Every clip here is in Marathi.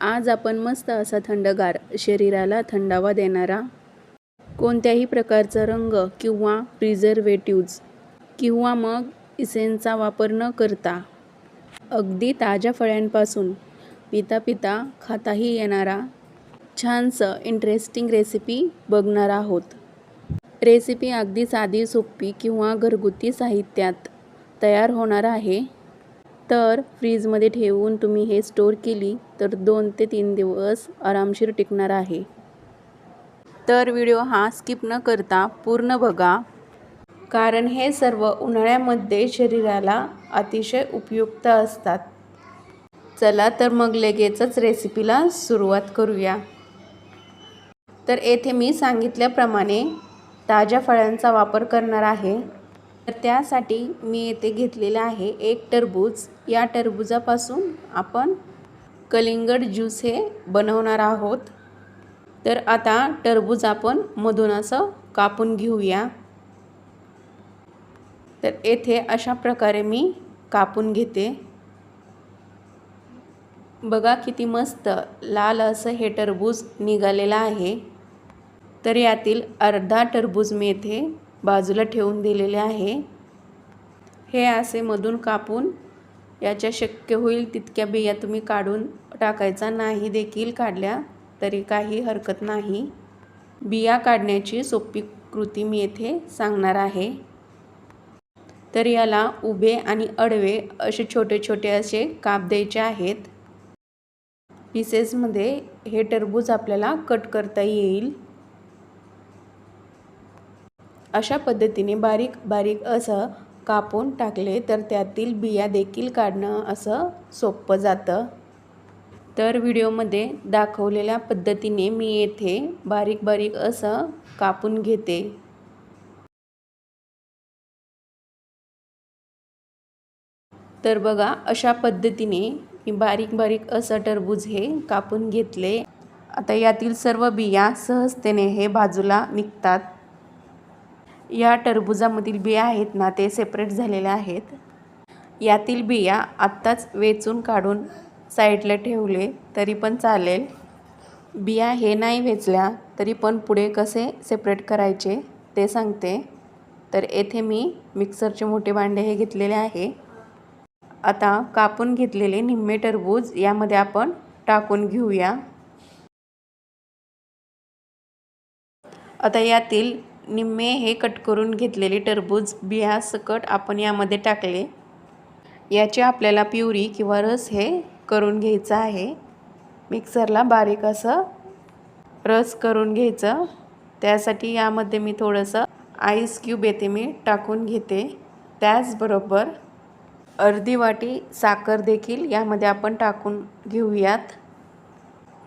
आज आपण मस्त असा थंडगार शरीराला थंडावा देणारा कोणत्याही प्रकारचा रंग किंवा प्रिझर्वेटिव्ज किंवा मग इसेनचा वापर न करता अगदी ताज्या फळ्यांपासून पिता पिता खाताही येणारा छानसं इंटरेस्टिंग रेसिपी बघणार आहोत. रेसिपी अगदी साधी सोपी किंवा घरगुती साहित्यात तयार होणार आहे. तर फ्रीजमध्ये ठेवून तुम्ही हे स्टोर केली तर दोन ते तीन दिवस आरामशीर टिकणार आहे. तर व्हिडिओ हा स्किप न करता पूर्ण बघा. कारण हे सर्व उन्हाळ्यामध्ये शरीराला अतिशय उपयुक्त असतात. चला तर मग लगेचच रेसिपीला सुरुवात करूया. तर येथे मी सांगितल्याप्रमाणे ताज्या फळांचा वापर करणार आहे. तर त्यासाठी मी येथे घेतलेलं आहे एक टरबूज. या टरबुजापासून आपण कलिंगड ज्यूस हे बनवणार आहोत. तर आता टरबूज आपण मधून असं कापून घेऊया. तर येथे अशा प्रकारे मी कापून घेते. बघा किती मस्त लाल असं हे टरबूज निघालेलं आहे. तर यातील अर्धा टरबूज मी येथे बाजूला ठेवून दिलेले आहे. हे असे मधून कापून याच्या शक्य होईल तितक्या बिया तुम्ही काढून टाकायचा. नाही देखील काढल्या तरी काही हरकत नाही. बिया काढण्याची सोपी कृती मी येथे सांगणार आहे. तर याला उभे आणि अडवे असे छोटे छोटे असे काप द्यायचे आहेत. पीसेसमध्ये हे टरबूज आपल्याला कट करता येईल. अशा पद्धतीने बारीक बारीक असं कापून टाकले तर त्यातील बिया देखील काढणं असं सोपं जातं. तर व्हिडिओमध्ये दाखवलेल्या पद्धतीने मी येथे बारीक बारीक असं कापून घेते. तर बघा अशा पद्धतीने मी बारीक बारीक असं टरबूज हे कापून घेतले. आता यातील सर्व बिया सहजतेने हे बाजूला निघतात. या टरबुजामधील बिया आहेत ना ते सेपरेट झालेले आहेत. यातील बिया आत्ताच वेचून काढून साईडला ठेवले तरी पण चालेल. बिया हे नाही वेचल्या तरी पण पुढे कसे सेपरेट करायचे ते सांगते. तर येथे मी मिक्सरचे मोठे भांडे हे घेतलेले आहे. आता कापून घेतलेले निम्मे टरबूज यामध्ये आपण टाकून घेऊया. आता यातील निम्मे हे कट करून घेतलेले टरबूज बिया सकट आपण यामध्ये टाकले. याची आपल्याला प्युरी किंवा रस हे करून घ्यायचं आहे. मिक्सरला बारीक असं रस करून घ्यायचं. त्यासाठी यामध्ये मी थोडंसं आईस क्यूब येते मी टाकून घेते. त्याचबरोबर अर्धी वाटी साखर देखील यामध्ये आपण टाकून घेऊयात.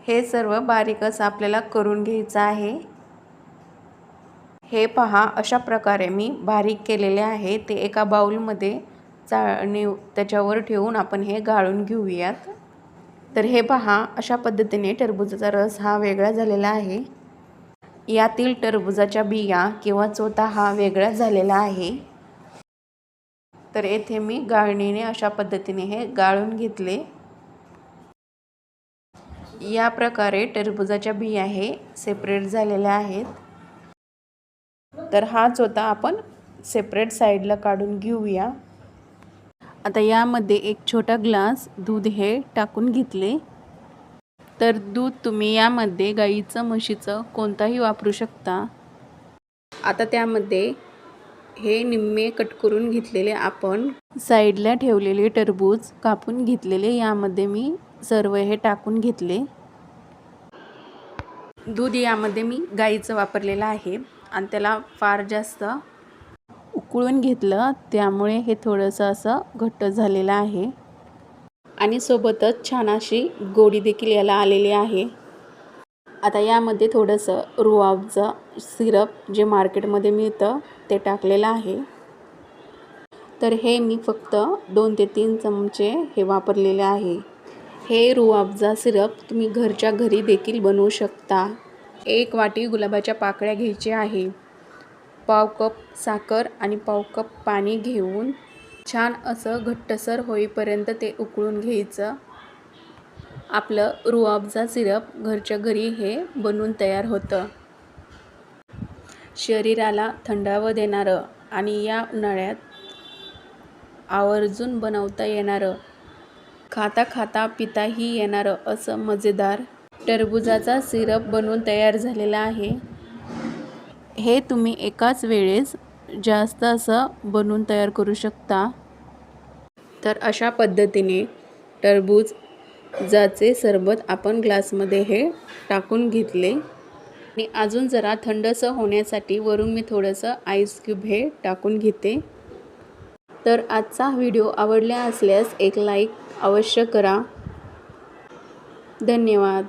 हे सर्व बारीक असं आपल्याला करून घ्यायचं आहे. हे पहा अशा प्रकारे मी बारीक केलेले आहे. ते एका बाऊलमध्ये चाळणी त्याच्यावर ठेवून आपण हे गाळून घेऊयात. तर हे पहा अशा पद्धतीने टरबुजाचा रस हा वेगळा झालेला आहे. यातील टरबुजाच्या बिया किंवा चोथा हा वेगळा झालेला आहे. तर येथे मी गाळणीने अशा पद्धतीने हे गाळून घेतले. या प्रकारे टरबुजाच्या बिया हे सेपरेट झालेल्या आहेत. तर हाच होता आपण सेपरेट साईडला काढून घेऊया. आता यामध्ये एक छोटा ग्लास दूध हे टाकून घेतले. तर दूध तुम्ही यामध्ये गाईचं म्हशीचं कोणताही वापरू शकता. आता त्यामध्ये हे निम्मे कट करून घेतलेले आपण साईडला ठेवलेले टरबूज कापून घेतलेले. यामध्ये मी सर्व हे टाकून घेतले. दूध यामध्ये मी गाईचं वापरलेलं आहे. आणि त्याला फार जास्त उकळून घेतलं त्यामुळे हे थोडंसं असं घट्ट झालेलं आहे. आणि सोबतच छान अशी गोडी देखील याला आलेली आहे. आता यामध्ये थोडंसं रुआबचं सिरप जे मार्केटमध्ये मिळतं ते टाकलेलं आहे. तर हे मी फक्त दोन ते तीन चमचे हे वापरलेले आहे. हे रुआबजा सिरप तुम्ही घरच्या घरी देखील बनवू शकता. एक वाटी गुलाबाच्या पाकळ्या घ्यायच्या आहे. पाव कप साखर आणि पाव कप पाणी घेऊन छान असं घट्टसर होईपर्यंत ते उकळून घ्यायचं. आपलं रुआबजा सिरप घरच्या घरी हे बनवून तयार होतं. शरीराला थंडावं देणारं आणि या उन्हाळ्यात आवर्जून बनवता येणारं खाता खाता पिताही येणारं असं मजेदार टरबुजाचा सिरप बनवून तयार झालेला आहे. हे तुम्ही एकाच वेळेस जास्त असं बनवून तयार करू शकता. तर अशा पद्धतीने टरबूज जाचे सरबत आपण ग्लासमध्ये हे टाकून घेतले. आणि अजून जरा थंडसं होण्यासाठी वरून मी थोडंसं आईस क्यूब हे टाकून घेते. तर आजचा व्हिडिओ आवडला असल्यास एक लाईक अवश्य करा. धन्यवाद.